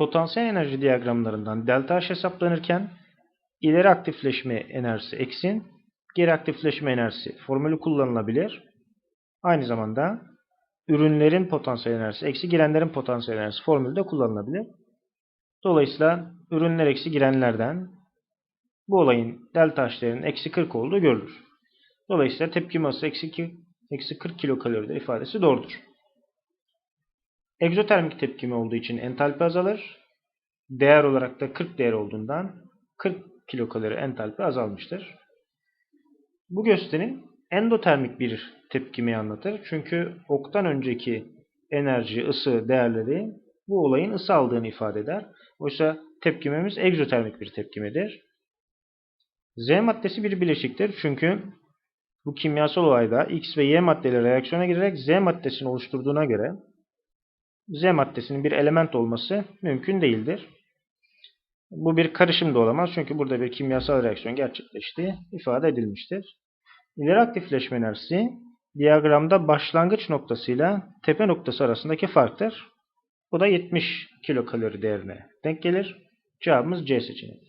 potansiyel enerji diyagramlarından delta H hesaplanırken ileri aktifleşme enerjisi eksin, geri aktifleşme enerjisi formülü kullanılabilir. Aynı zamanda ürünlerin potansiyel enerjisi eksi girenlerin potansiyel enerjisi formülü de kullanılabilir. Dolayısıyla ürünler eksi girenlerden bu olayın delta H değerinin eksi 40 olduğu görülür. Dolayısıyla tepkime ısı eksi, 2, eksi 40 kilokaloridir ifadesi doğrudur. Egzotermik tepkime olduğu için entalpi azalır. Değer olarak da 40 değer olduğundan 40 kilokalori entalpi azalmıştır. Bu gösterim endotermik bir tepkimeyi anlatır. Çünkü oktan önceki enerji, ısı değerleri bu olayın ısı aldığını ifade eder. Oysa tepkimemiz egzotermik bir tepkimedir. Z maddesi bir bileşiktir. Çünkü bu kimyasal olayda X ve Y maddeleri reaksiyona girerek Z maddesini oluşturduğuna göre Z maddesinin bir element olması mümkün değildir. Bu bir karışım da olamaz çünkü burada bir kimyasal reaksiyon gerçekleştiği ifade edilmiştir. İleri aktifleşme enerjisi diyagramda başlangıç noktasıyla tepe noktası arasındaki farktır. Bu da 70 kilokalori değerine denk gelir. Cevabımız C seçeneği.